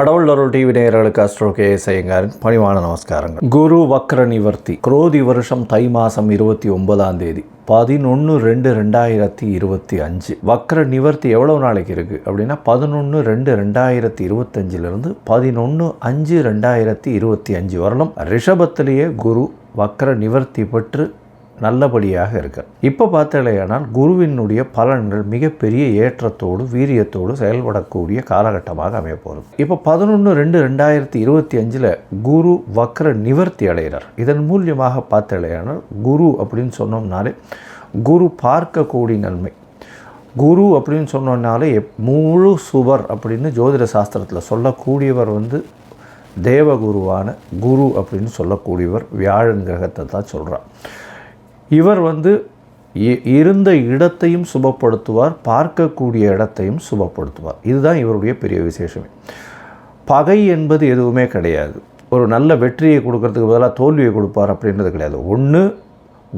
கடவுள் அருள் டிவி நேயர்களுக்கு அஸ்ட்ரோ கே ஐயங்காரின் பணிவான நமஸ்காரங்கள். குரு வக்ர நிவர்த்தி குரோதி வருஷம் தை மாதம் இருபத்தி ஒன்பதாம் தேதி பதினொன்று ரெண்டு ரெண்டாயிரத்தி இருபத்தி அஞ்சு. வக்ர நிவர்த்தி எவ்வளோ நாளைக்கு இருக்குது அப்படின்னா பதினொன்று ரெண்டு ரெண்டாயிரத்தி இருபத்தஞ்சிலிருந்து பதினொன்று அஞ்சு ரெண்டாயிரத்தி இருபத்தி அஞ்சு வரலும் ரிஷபத்திலேயே குரு வக்ர நிவர்த்தி பெற்று நல்லபடியாக இருக்க. இப்போ பார்த்தாலேயானால் குருவினுடைய பலன்கள் மிகப்பெரிய ஏற்றத்தோடு வீரியத்தோடு செயல்படக்கூடிய காலகட்டமாக அமைய போகிறது இப்போ பதினொன்று ரெண்டு ரெண்டாயிரத்தி இருபத்தி அஞ்சில் குரு வக்ர நிவர்த்தி அடைகிறார். இதன் மூலியமாக பார்த்தாலேயானால் குரு அப்படின்னு சொன்னோம்னாலே குரு பார்க்கக்கூடிய நன்மை. குரு அப்படின்னு சொன்னோம்னாலே எப்- முழு சுவர் அப்படின்னு ஜோதிட சாஸ்திரத்தில் சொல்லக்கூடியவர் வந்து தேவகுருவான குரு அப்படின்னு சொல்லக்கூடியவர் வியாழன் கிரகத்தை தான் சொல்கிறார் இவர் வந்து இ- இருந்த இடத்தையும் சுபப்படுத்துவார் பார்க்கக்கூடிய இடத்தையும் சுபப்படுத்துவார். இதுதான் இவருடைய பெரிய விசேஷமே. பகை என்பது எதுவுமே கிடையாது. ஒரு நல்ல வெற்றியை கொடுக்கறதுக்கு பதிலாக தோல்வியை கொடுப்பார் அப்படின்றது கிடையாது. ஒன்று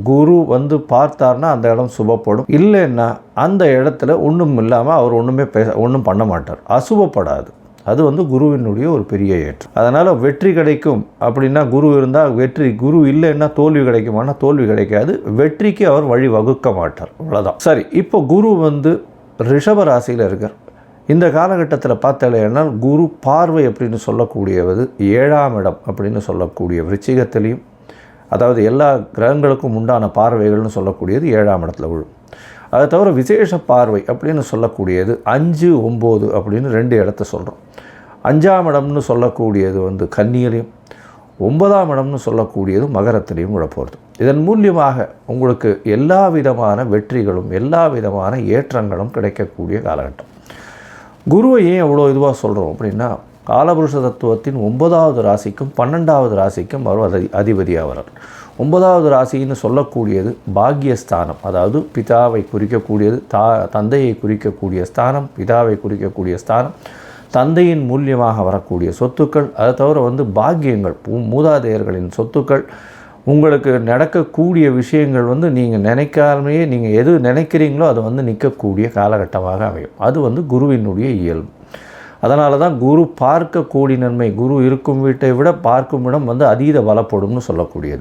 குரு வந்து பார்த்தார்னா அந்த இடம் சுபப்படும். இல்லைன்னா அந்த இடத்துல ஒன்றும் இல்லாமல் அவர் ஒன்றுமே பேச ஒன்றும் பண்ண மாட்டார். அசுபப்படாது. அது வந்து குருவினுடைய ஒரு பெரிய ஏற்றம். அதனால் வெற்றி கிடைக்கும் அப்படின்னா குரு இருந்தால் வெற்றி குரு இல்லைன்னா தோல்வி கிடைக்குமானா தோல்வி கிடைக்காது. வெற்றிக்கு அவர் வழி வகுக்க மாட்டார். அவ்வளோதான் சரி இப்போ குரு வந்து ரிஷப ராசியில் இருக்கார். இந்த காலகட்டத்தில் பார்த்தாலேனால் குரு பார்வை அப்படின்னு சொல்லக்கூடியவது ஏழாம் இடம் அப்படின்னு சொல்லக்கூடிய விருச்சிகத்திலையும் அதாவது எல்லா கிரகங்களுக்கும் உண்டான பார்வைகள்னு சொல்லக்கூடியது ஏழாம் இடத்துல விழும். அதை தவிர விசேஷ பார்வை அப்படின்னு சொல்லக்கூடியது அஞ்சு ஒம்பது அப்படின்னு ரெண்டு இடத்த சொல்கிறோம் அஞ்சாம் இடம்னு சொல்லக்கூடியது வந்து கன்னியிலையும் ஒன்பதாம் இடம்னு சொல்லக்கூடியது மகரத்திலையும் விழப்போகிறது இதன் மூலியமாக உங்களுக்கு எல்லா விதமான வெற்றிகளும் எல்லா விதமான ஏற்றங்களும் கிடைக்கக்கூடிய காலகட்டம். குருவை ஏன் எவ்வளோ இதுவாக சொல்கிறோம் அப்படின்னா காலபுருஷ தத்துவத்தின் ஒன்பதாவது ராசிக்கும் பன்னெண்டாவது ராசிக்கும் அவர் அதி அதிபதியாக வர்றார். ஒன்பதாவது ராசின்னு சொல்லக்கூடியது பாக்கியஸ்தானம். அதாவது பிதாவை குறிக்கக்கூடியது தா தந்தையை குறிக்கக்கூடிய ஸ்தானம் பிதாவை குறிக்கக்கூடிய ஸ்தானம் தந்தையின் மூலியமாக வரக்கூடிய சொத்துக்கள். அதை தவிர வந்து பாக்கியங்கள் பூ- மூதாதையர்களின் சொத்துக்கள். உங்களுக்கு நடக்கக்கூடிய விஷயங்கள் வந்து நீங்கள் நினைக்காமையே நீங்கள் எது நினைக்கிறீங்களோ அது வந்து நிற்கக்கூடிய காலகட்டமாக அமையும். அது வந்து குருவினுடைய இயல்பு. அதனால தான் குரு பார்க்க கூடி நன்மை. குரு இருக்கும் வீட்டை விட பார்க்கும் இடம் வந்து அதீத பலப்படும்னு சொல்லக்கூடியது.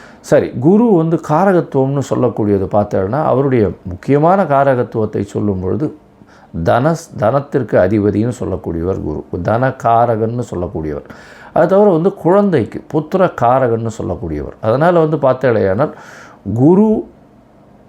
சரி குரு வந்து காரகத்துவம்னு சொல்லக்கூடியது பார்த்தோன்னா அவருடைய முக்கியமான காரகத்துவத்தை சொல்லும் பொழுது தனஸ் தனத்திற்கு அதிபதின்னு சொல்லக்கூடியவர் குரு. தன காரகன்னு சொல்லக்கூடியவர். அது தவிர வந்து குழந்தைக்கு புத்திர காரகன்னு சொல்லக்கூடியவர். அதனால் வந்து பார்த்தேலையானால் குரு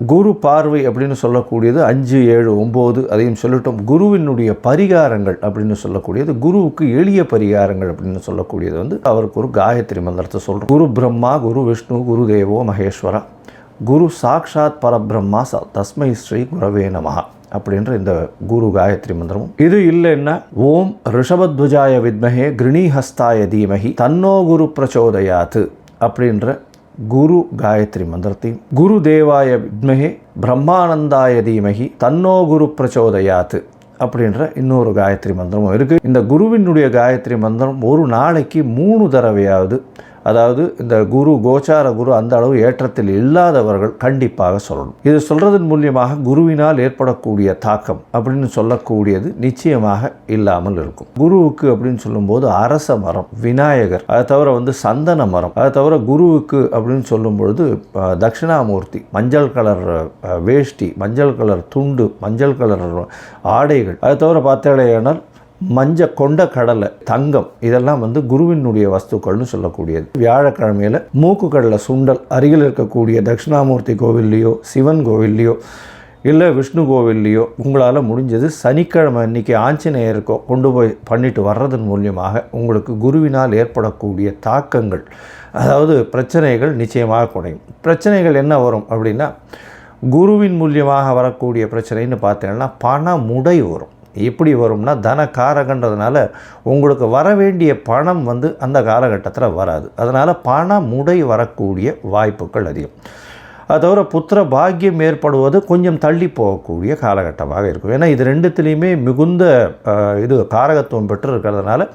குரு பார்வை அப்படின்னு சொல்லக்கூடியது அஞ்சு ஏழு ஒம்பது அதையும் சொல்லட்டும். குருவினுடைய பரிகாரங்கள் அப்படின்னு சொல்லக்கூடியது குருவுக்கு எளிய பரிகாரங்கள் அப்படின்னு சொல்லக்கூடியது வந்து அவருக்கு ஒரு காயத்ரி மந்திரத்தை சொல்கிறோம் குரு பிரம்மா குரு விஷ்ணு குரு தேவோ மகேஸ்வரா. குரு சாக்ஷாத் பரபிரம்மா ச தஸ்மை ஸ்ரீ குரவே நமஹா அப்படின்ற இந்த குரு காயத்ரி மந்திரமும். இது இல்லைன்னா ஓம் ரிஷபத்வஜாய வித்மஹே கிருணிஹஸ்தாய தீமஹி தன்னோ குரு பிரச்சோதயாத் அப்படின்ற குரு காயத்ரி மந்திரத்தையும் குரு தேவாய வித்மகே பிரம்மானந்தாய தீமகி தன்னோ குரு பிரச்சோதயாத்து அப்படின்ற இன்னொரு காயத்ரி மந்திரமும் இருக்குது இந்த குருவினுடைய காயத்ரி மந்திரம் ஒரு நாளைக்கு மூணு தடவையாவது அதாவது இந்த குரு கோச்சார குரு அந்த அளவு ஏற்றத்தில் இல்லாதவர்கள் கண்டிப்பாக சொல்லணும். இது சொல்றதன் மூலியமாக குருவினால் ஏற்படக்கூடிய தாக்கம் அப்படின்னு சொல்லக்கூடியது நிச்சயமாக இல்லாமல் இருக்கும். குருவுக்கு அப்படின்னு சொல்லும்போது அரச மரம் விநாயகர் அதை தவிர வந்து சந்தன மரம் அதை தவிர குருவுக்கு அப்படின்னு சொல்லும் பொழுது தட்சிணாமூர்த்தி மஞ்சள் கலர் வேஷ்டி மஞ்சள் கலர் துண்டு மஞ்சள் கலர் ஆடைகள் அதை தவிர பார்த்தேனால் மஞ்ச கொண்ட கடலை தங்கம் இதெல்லாம் வந்து குருவினுடைய வஸ்துக்கள்னு சொல்லக்கூடியது. வியாழக்கிழமையில் மூக்கு கடலை சுண்டல் அருகில் இருக்கக்கூடிய தட்சிணாமூர்த்தி கோவில்லையோ சிவன் கோவில்லையோ இல்லை விஷ்ணு கோவில்லையோ உங்களால் முடிஞ்சது சனிக்கிழமை அன்னைக்கு ஆஞ்சநேயருக்கோ கொண்டு போய் பண்ணிட்டு வர்றதன் மூலியமாக உங்களுக்கு குருவினால் ஏற்படக்கூடிய தாக்கங்கள் அதாவது பிரச்சனைகள் நிச்சயமாக குறையும். பிரச்சனைகள் என்ன வரும் அப்படின்னா குருவின் மூலியமாக வரக்கூடிய பிரச்சனைன்னு பார்த்தீங்கன்னா பண முடை வரும். எப்படி வரும்னா தன காரகன்றதுனால உங்களுக்கு வர வேண்டிய பணம் வந்து அந்த காலகட்டத்தில் வராது. அதனால் பண முடை வரக்கூடிய வாய்ப்புகள் அதிகம். அது தவிர புத்திர பாக்கியம் ஏற்படுவது கொஞ்சம் தள்ளி போகக்கூடிய காலகட்டமாக இருக்கும். ஏன்னா இது ரெண்டுத்துலேயுமே மிகுந்த இது காரகத்துவம் பெற்று இருக்கிறதுனால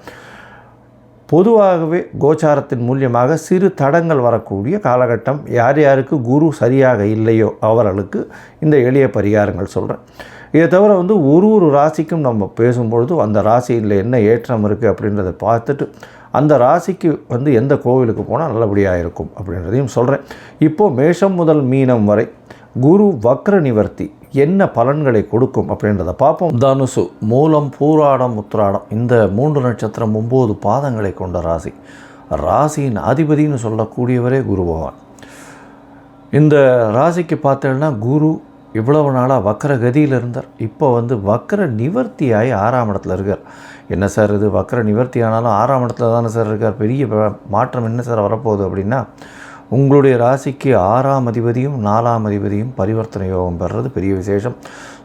பொதுவாகவே கோச்சாரத்தின் மூலியமாக சிறு தடங்கள் வரக்கூடிய காலகட்டம். யார் யாருக்கு குரு சரியாக இல்லையோ அவர்களுக்கு இந்த எளிய பரிகாரங்கள் சொல்கிறேன் இதை தவிர வந்து ஒரு ஒரு ராசிக்கும் நம்ம பேசும்பொழுது அந்த ராசியில் என்ன ஏற்றம் இருக்குது அப்படின்றத பார்த்துட்டு அந்த ராசிக்கு வந்து எந்த கோவிலுக்கு போனால் நல்லபடியாக இருக்கும் அப்படின்றதையும் சொல்கிறேன் இப்போது மேஷம் முதல் மீனம் வரை குரு வக்ர நிவர்த்தி என்ன பலன்களை கொடுக்கும் அப்படின்றத பார்ப்போம். தனுசு மூலம் பூராடம் உத்ராடம் இந்த மூன்று நட்சத்திரம் ஒம்பது பாதங்களை கொண்ட ராசி. ராசியின் அதிபதின்னு சொல்லக்கூடியவரே குரு பகவான். இந்த ராசிக்கு பார்த்தேன்னா குரு இவ்வளவு நாளாக வக்கர கதியில் இருந்தார். இப்போ வந்து வக்கர நிவர்த்தியாகி ஆறாம் இடத்துல இருக்கார். என்ன சார் இது? வக்கர நிவர்த்தி ஆனாலும் ஆறாம் இடத்துல தானே சார் இருக்கார். பெரிய மாற்றம் என்ன சார் வரப்போகுது அப்படின்னா உங்களுடைய ராசிக்கு ஆறாம் அதிபதியும் நாலாம் அதிபதியும் பரிவர்த்தனை யோகம் பெறுறது பெரிய விசேஷம்.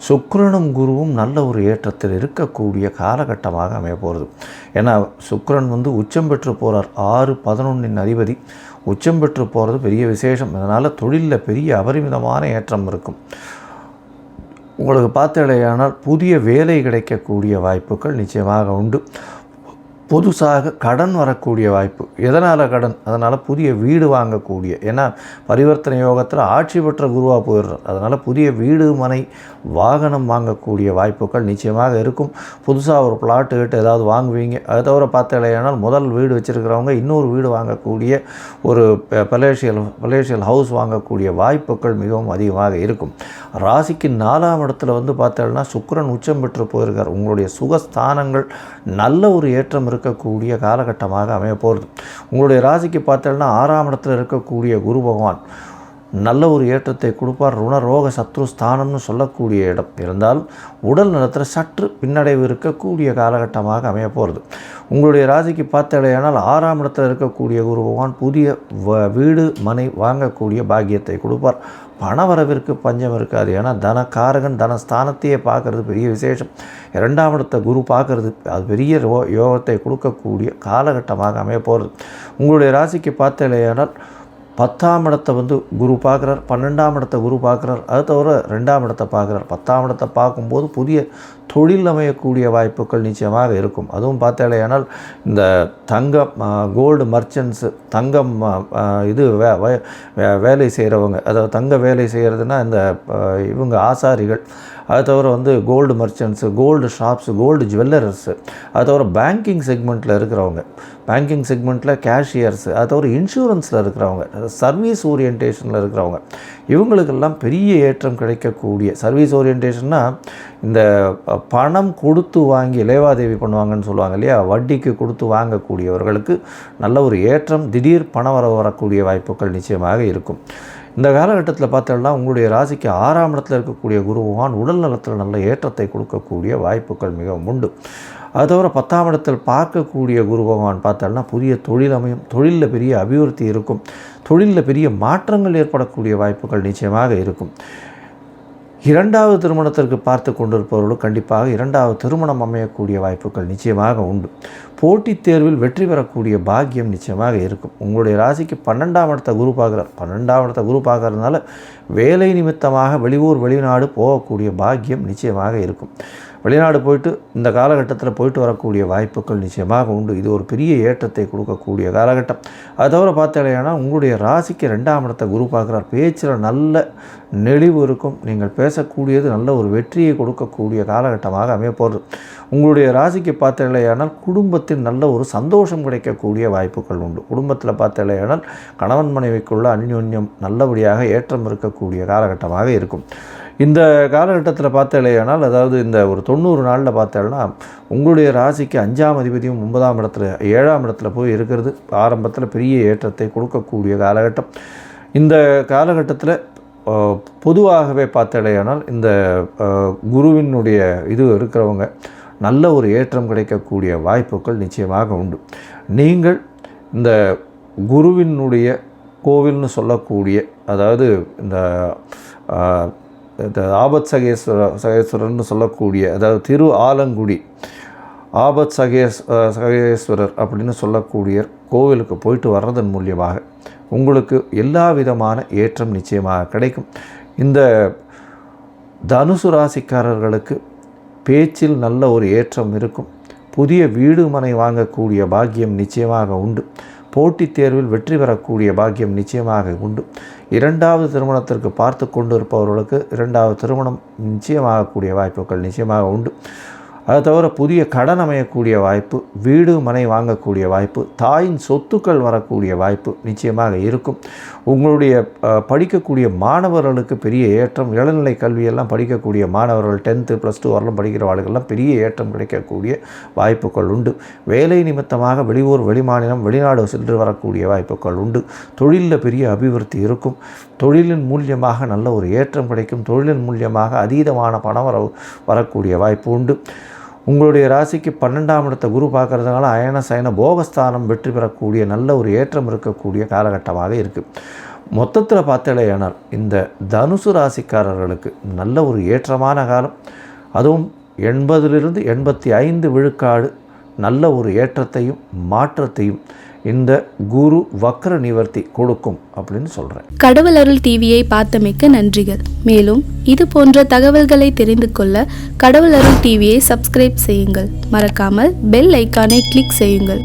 சுக்ரனும் குருவும் நல்ல ஒரு ஏற்றத்தில் இருக்கக்கூடிய காலகட்டமாக அமைய போகிறது ஏன்னா சுக்ரன் வந்து உச்சம் பெற்று போகிறார் ஆறு பதினொன்றின் அதிபதி. உச்சம் பெற்று போகிறது பெரிய விசேஷம். அதனால் தொழிலில் பெரிய அபரிமிதமான ஏற்றம் இருக்கும். உங்களுக்கு பார்த்தடையானால் புதிய வேலை கிடைக்கக்கூடிய வாய்ப்புகள் நிச்சயமாக உண்டு. புதுசாக கடன் வரக்கூடிய வாய்ப்பு. எதனால் கடன்? அதனால் புதிய வீடு வாங்கக்கூடிய. ஏன்னா பரிவர்த்தனை யோகத்தில் ஆட்சி பெற்ற குருவாக போயிடுறார். அதனால் புதிய வீடு மனை வாகனம் வாங்கக்கூடிய வாய்ப்புகள் நிச்சயமாக இருக்கும். புதுசாக ஒரு பிளாட்டு கிட்ட ஏதாவது வாங்குவீங்க. அதை தவிர பார்த்தாலேயானால் முதல் வீடு வச்சுருக்கிறவங்க இன்னொரு வீடு வாங்கக்கூடிய ஒரு பலேஷியல் பலேஷியல் ஹவுஸ் வாங்கக்கூடிய வாய்ப்புகள் மிகவும் அதிகமாக இருக்கும். ராசிக்கு நாலாம் இடத்துல வந்து பார்த்தோம்னா சுக்கரன் உச்சம் பெற்று போயிருக்கார். உங்களுடைய சுகஸ்தானங்கள் நல்ல ஒரு ஏற்றம் இருக்கக்கூடிய காலகட்டமாக அமைய போகிறது உங்களுடைய ராசிக்கு பார்த்தோம்னா ஆறாம் இடத்துல இருக்கக்கூடிய குரு பகவான் நல்ல ஒரு ஏற்றத்தை கொடுப்பார். ருணரோக சத்ரு ஸ்தானம்னு சொல்லக்கூடிய இடம். இருந்தால் உடல் நலத்தில் சற்று பின்னடைவு இருக்கக்கூடிய காலகட்டமாக அமைய போகிறது உங்களுடைய ராசிக்கு பார்த்தடையானால் ஆறாம் இடத்தில் இருக்கக்கூடிய குரு பகவான் புதிய வ- வீடு மனை வாங்கக்கூடிய பாக்கியத்தை கொடுப்பார். பணவரவிற்கு பஞ்சம் இருக்காது. ஏன்னா தனக்காரகன் தனஸ்தானத்தையே பார்க்கறது பெரிய விசேஷம். இரண்டாம் இடத்தை குரு பார்க்கறது அது பெரிய ரோ- யோகத்தை கொடுக்கக்கூடிய காலகட்டமாக அமைய போகிறது உங்களுடைய ராசிக்கு பார்த்தலையானால் பத்தாம் இடத்தை வந்து குரு பார்க்குறார் பன்னெண்டாம் இடத்தை குரு பார்க்குறார். அது தவிர ரெண்டாம் இடத்தை பார்க்குறார். பத்தாம் இடத்தை பார்க்கும்போது புதிய தொழில் அமையக்கூடிய வாய்ப்புகள் நிச்சயமாக இருக்கும். அதுவும் பார்த்தாலேயானால் இந்த தங்கம் கோல்டு மர்ச்சன்ட்ஸு தங்கம் இது வே வே- வே- வேலை செய்கிறவங்க அதாவது தங்க வேலை செய்கிறதுனா இந்த இவங்க ஆசாரிகள் அது தவிர வந்து gold merchants gold shops gold jewellers அது தவிர பேங்கிங் செக்மெண்ட்டில் இருக்கிறவங்க. பேங்கிங் செக்மெண்ட்டில் கேஷியர்ஸு அது தவிர இன்சூரன்ஸில் இருக்கிறவங்க சர்வீஸ் ஓரியன்டேஷனில் இருக்கிறவங்க. இவங்களுக்கெல்லாம் பெரிய ஏற்றம் கிடைக்கக்கூடிய சர்வீஸ் ஓரியன்டேஷன்னா இந்த பணம் கொடுத்து வாங்கி லேவாதேவி பண்ணுவாங்கன்னு சொல்லுவாங்க இல்லையா? வட்டிக்கு கொடுத்து வாங்கக்கூடியவர்களுக்கு நல்ல ஒரு ஏற்றம் திடீர் பணம் வர வரக்கூடிய வாய்ப்புகள் நிச்சயமாக இருக்கும். இந்த காலகட்டத்தில் பார்த்தோம்னா உங்களுடைய ராசிக்கு ஆறாம் இடத்துல இருக்கக்கூடிய குருவான் உடல் நலத்தில் நல்ல ஏற்றத்தை கொடுக்கக்கூடிய வாய்ப்புகள் மிகவும் உண்டு. அது தவிர பத்தாம் இடத்தில் பார்க்கக்கூடிய குரு பகவான் பார்த்தோம்னா புதிய தொழில் அமையும். தொழிலில் பெரிய அபிவிருத்தி இருக்கும். தொழிலில் பெரிய மாற்றங்கள் ஏற்படக்கூடிய வாய்ப்புகள் நிச்சயமாக இருக்கும். இரண்டாவது திருமணத்திற்கு பார்த்து கொண்டிருப்பவர்களும் கண்டிப்பாக இரண்டாவது திருமணம் அமையக்கூடிய வாய்ப்புகள் நிச்சயமாக உண்டு. போட்டித் தேர்வில் வெற்றி பெறக்கூடிய பாக்கியம் நிச்சயமாக இருக்கும். உங்களுடைய ராசிக்கு பன்னெண்டாம் இடத்த குரு பார்க்குறார். பன்னெண்டாம் இடத்த குரு பார்க்கறதுனால வேலை நிமித்தமாக வெளியூர் வெளிநாடு போகக்கூடிய பாக்கியம் நிச்சயமாக இருக்கும். வெளிநாடு போயிட்டு இந்த காலகட்டத்தில் போயிட்டு வரக்கூடிய வாய்ப்புகள் நிச்சயமாக உண்டு. இது ஒரு பெரிய ஏற்றத்தை கொடுக்கக்கூடிய காலகட்டம். அது தவிர பார்த்தீங்கன்னா உங்களுடைய ராசிக்கு ரெண்டாம் இடத்தை குரு பார்க்குறார். பேச்சில் நல்ல நெளிவு இருக்கும். நீங்கள் பேசக்கூடியது நல்ல ஒரு வெற்றியை கொடுக்கக்கூடிய காலகட்டமாக அமைய போகிறது. உங்களுடைய ராசிக்கு பார்த்தீங்களேயானால் குடும்பத்தில் நல்ல ஒரு சந்தோஷம் கிடைக்கக்கூடிய வாய்ப்புகள் உண்டு. குடும்பத்தில் பார்த்தாலேயானால் கணவன் மனைவிக்குள்ள அந்யோன்யம் நல்லபடியாக ஏற்றம் இருக்கக்கூடிய காலகட்டமாக இருக்கும். இந்த காலகட்டத்தில் பார்த்தாலேயானால் அதாவது இந்த ஒரு தொண்ணூறு நாளில் பார்த்தேன்னா உங்களுடைய ராசிக்கு அஞ்சாம் அதிபதியும் ஒன்பதாம் இடத்துல ஏழாம் இடத்துல போய் இருக்கிறது. ஆரம்பத்தில் பெரிய ஏற்றத்தை கொடுக்கக்கூடிய காலகட்டம். இந்த காலகட்டத்தில் பொதுவாகவே பார்த்தேலையானால் இந்த குருவினுடைய இது இருக்கிறவங்க நல்ல ஒரு ஏற்றம் கிடைக்கக்கூடிய வாய்ப்புகள் நிச்சயமாக உண்டு. நீங்கள் இந்த குருவினுடைய கோவில்னு சொல்லக்கூடிய அதாவது இந்த இந்த ஆபத் சகேஸ்வர சகேஸ்வரர்னு சொல்லக்கூடிய அதாவது திரு ஆலங்குடி ஆபத் சகேஸ் சகேஸ்வரர் அப்படின்னு சொல்லக்கூடிய கோவிலுக்கு போயிட்டு வர்றதன் மூலியமாக உங்களுக்கு எல்லா விதமான ஏற்றம் நிச்சயமாக கிடைக்கும். இந்த தனுசு ராசிக்காரர்களுக்கு பேச்சில் நல்ல ஒரு ஏற்றம் இருக்கும். புதிய வீடு மனை வாங்கக்கூடிய பாக்கியம் நிச்சயமாக உண்டு. போட்டித் தேர்வில் வெற்றி பெறக்கூடிய பாக்கியம் நிச்சயமாக உண்டு. இரண்டாவது திருமணத்திற்கு பார்த்து கொண்டு இருப்பவர்களுக்கு இரண்டாவது திருமணம் நிச்சயமாகக்கூடிய வாய்ப்புகள் நிச்சயமாக உண்டு. அது தவிர புதிய கடன் அமையக்கூடிய வாய்ப்பு வீடு மனை வாங்கக்கூடிய வாய்ப்பு தாயின் சொத்துக்கள் வரக்கூடிய வாய்ப்பு நிச்சயமாக இருக்கும். உங்களுடைய படிக்கக்கூடிய மாணவர்களுக்கு பெரிய ஏற்றம் இளநிலை கல்வியெல்லாம் படிக்கக்கூடிய மாணவர்கள் டென்த்து ப்ளஸ் டூ வரலாம் படிக்கிறவர்களுக்கெல்லாம் பெரிய ஏற்றம் கிடைக்கக்கூடிய வாய்ப்புகள் உண்டு. வேலை நிமித்தமாக வெளியூர் வெளிமாநிலம் வெளிநாடு சென்று வரக்கூடிய வாய்ப்புகள் உண்டு. தொழிலில் பெரிய அபிவிருத்தி இருக்கும். தொழிலின் மூலியமாக நல்ல ஒரு ஏற்றம் கிடைக்கும். தொழிலின் மூலியமாக அதீதமான பணம் வர வரக்கூடிய வாய்ப்பு உண்டு. உங்களுடைய ராசிக்கு பன்னெண்டாம் இடத்தை குரு பார்க்கறதுனால அயன சயன போகஸ்தானம் வெற்றி பெறக்கூடிய நல்ல ஒரு ஏற்றம் இருக்கக்கூடிய காலகட்டமாக இருக்குது மொத்தத்தில் பார்த்தலையானால் இந்த தனுசு ராசிக்காரர்களுக்கு நல்ல ஒரு ஏற்றமான காலம். அதுவும் எண்பதிலிருந்து எண்பத்தி ஐந்து விழுக்காடு நல்ல ஒரு ஏற்றத்தையும் மாற்றத்தையும் இந்த குரு வக்ர நிவர்த்தி கொடுக்கும் அப்படின்னு சொல்கிறேன் கடவுள் அருள் டிவியை பார்த்தமைக்க நன்றிகள். மேலும் இது போன்ற தகவல்களை தெரிந்து கொள்ள கடவுள் அருள் டிவியை சப்ஸ்கிரைப் செய்யுங்கள். மறக்காமல் பெல் ஐக்கானை கிளிக் செய்யுங்கள்.